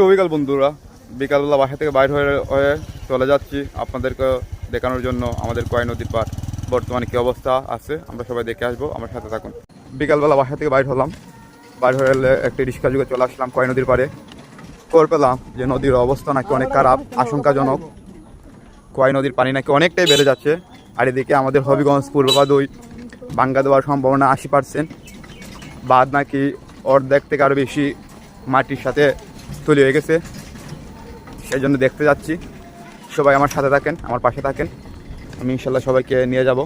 শুভ বিকাল বন্ধুরা। বিকালবেলা বাসা থেকে বাইর হয়ে হয়ে চলে যাচ্ছি আপনাদেরকে দেখানোর জন্য আমাদের কয় নদীর পার বর্তমানে কী অবস্থা আছে আমরা সবাই দেখে আসব, আমার সাথে থাকুন। বিকালবেলা বাসা থেকে বাইর হলাম। বাইর হয়ে এলে একটি রিক্সা যুগে চলে আসলাম কয় নদীর পারে খবর পেলাম যে নদীর অবস্থা নাকি অনেক খারাপ, আশঙ্কাজনক। কয় নদীর পানি নাকি অনেকটাই বেড়ে যাচ্ছে। আর এদিকে আমাদের হবিগঞ্জ, পূর্ববাদই, বাঙ্গা দেওয়ার সম্ভাবনা আশি পার্সেন্ট বাদ নাকি অর্ধেক থেকে আরও বেশি মাটির সাথে তৈরি হয়ে গেছে। সেই জন্য দেখতে যাচ্ছি। সবাই আমার সাথে থাকেন, আমার পাশে থাকেন। আমি ইনশাল্লাহ সবাইকে নিয়ে যাব।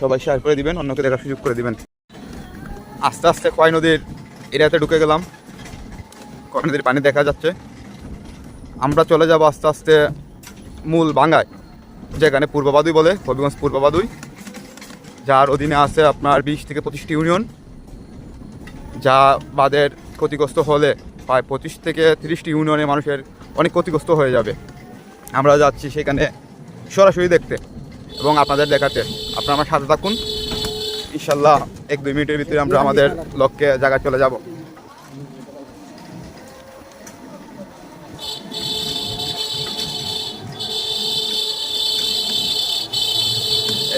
সবাই শেয়ার করে দিবেন, অন্যকে দেখার সুযোগ করে দিবেন। আস্তে আস্তে কয় নদীর এরিয়াতে ঢুকে গেলাম। কয় নদীর পানি দেখা যাচ্ছে। আমরা চলে যাব আস্তে আস্তে মূল বাঙ্গায় যেখানে পূর্ববাদুই বলে, হবিগঞ্জ পূর্ববাদুই যার অধীনে আছে আপনার বিশ থেকে পঁচিশটি ইউনিয়ন যা বাদের ক্ষতিগ্রস্ত হলে প্রায় পঁচিশ থেকে তিরিশটি ইউনিয়নের মানুষের অনেক ক্ষতিগ্রস্ত হয়ে যাবে। আমরা যাচ্ছি সেখানে সরাসরি দেখতে এবং আপনাদের দেখাতে। আপনারা আমার সাথে থাকুন। ইনশাল্লাহ এক দুই মিনিটের ভিতরে আমরা আমাদের লক্ষ্যে জায়গায় চলে যাব।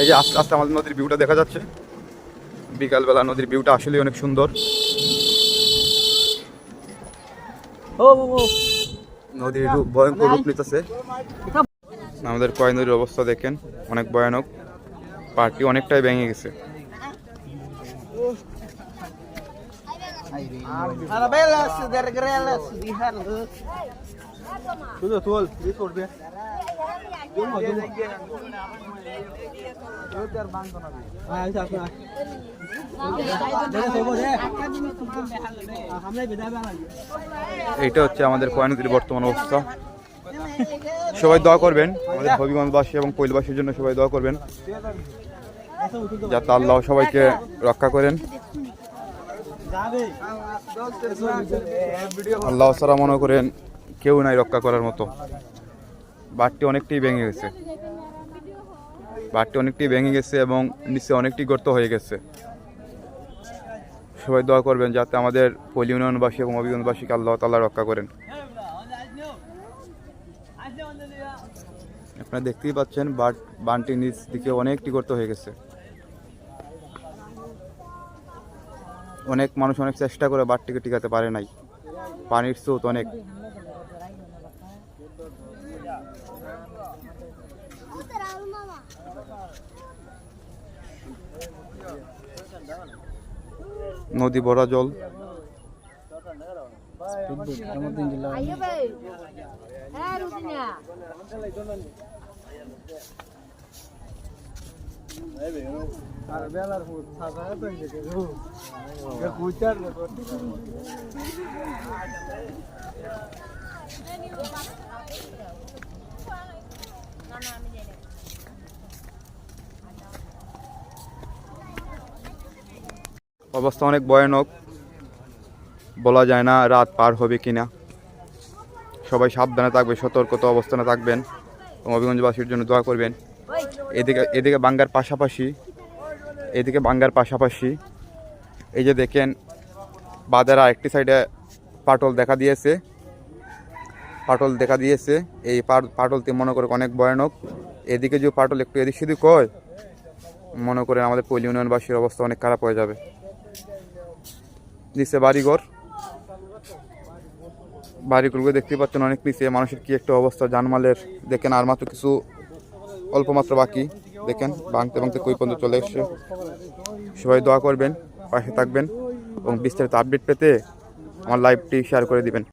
এই যে আস্তে আস্তে আমাদের নদীর ভিউটা দেখা যাচ্ছে। বিকালবেলা নদীর ভিউটা আসলেই অনেক সুন্দর। নদীর রূপ ভয়ঙ্কর রূপ নিতেছে। আমাদের কয় নদীর অবস্থা দেখেন অনেক ভয়ানক। পার্টি অনেকটাই ভেঙে গেছে। dergrelas. Tudo tol, এইটা হচ্ছে আমাদের কয় নদীর বর্তমান অবস্থা। সবাই দোয়া করবেন, আমাদের হবিগঞ্জবাসী এবং কৈলবাসীর জন্য সবাই দোয়া করবেন, যাতে আল্লাহ সবাইকে রক্ষা করেন। আল্লাহ সারা মনে করেন কেউ নাই রক্ষা করার মতো। বাটটি অনেকটাই ভেঙে গেছে। বাটটি অনেকটাই ভেঙে গেছে এবং নিচে অনেকটি গর্ত হয়ে গেছে। সবাই দোয়া করবেন যাতে আমাদের পল্লী ইউনিয়নবাসী এবং অভিগঞ্জবাসীকে আল্লাহ তাল্লাহ রক্ষা করেন। আপনারা দেখতেই পাচ্ছেন বাট বানটি নিচ দিকে অনেকটি গর্ত হয়ে গেছে। অনেক মানুষ অনেক চেষ্টা করে বাটটিকে টিকাতে পারে নাই। পানির স্রোত অনেক। নদী ভরা জল। Ayo, অবস্থা অনেক ভয়ানক। বলা যায় না রাত পার হবে কিনা। সবাই সাবধানে থাকবে সতর্কতা অবস্থানে থাকবেন এবং অভিগঞ্জবাসীর জন্য দোয়া করবেন। এদিকে এদিকে বাঙ্গার পাশাপাশি, এদিকে বাঙ্গার পাশাপাশি এই যে দেখেন, বাজারা একটি সাইডে পাটল দেখা দিয়েছে। পাটল দেখা দিয়েছে। এই পাট- পাটলটি মনে করে অনেক ভয়ানক। এদিকে যে পাটল একটু এদিক সেদিক হয়, মনে করেন আমাদের পল্লী ইউনিয়নবাসীর অবস্থা অনেক খারাপ হয়ে যাবে। নিচে বাড়িঘর। বাড়িগুলোকে দেখতে পাচ্ছেন অনেক নিচে। মানুষের কি একটা অবস্থা, জানমালের দেখেন আর মাত্র কিছু অল্প মাত্র বাকি। দেখেন, ভাঙতে ভাঙতে কই পর্যন্ত চলে এসছে। সবাই দোয়া করবেন, পাশে থাকবেন এবং বিস্তারিত আপডেট পেতে আমার লাইভটি শেয়ার করে দিবেন।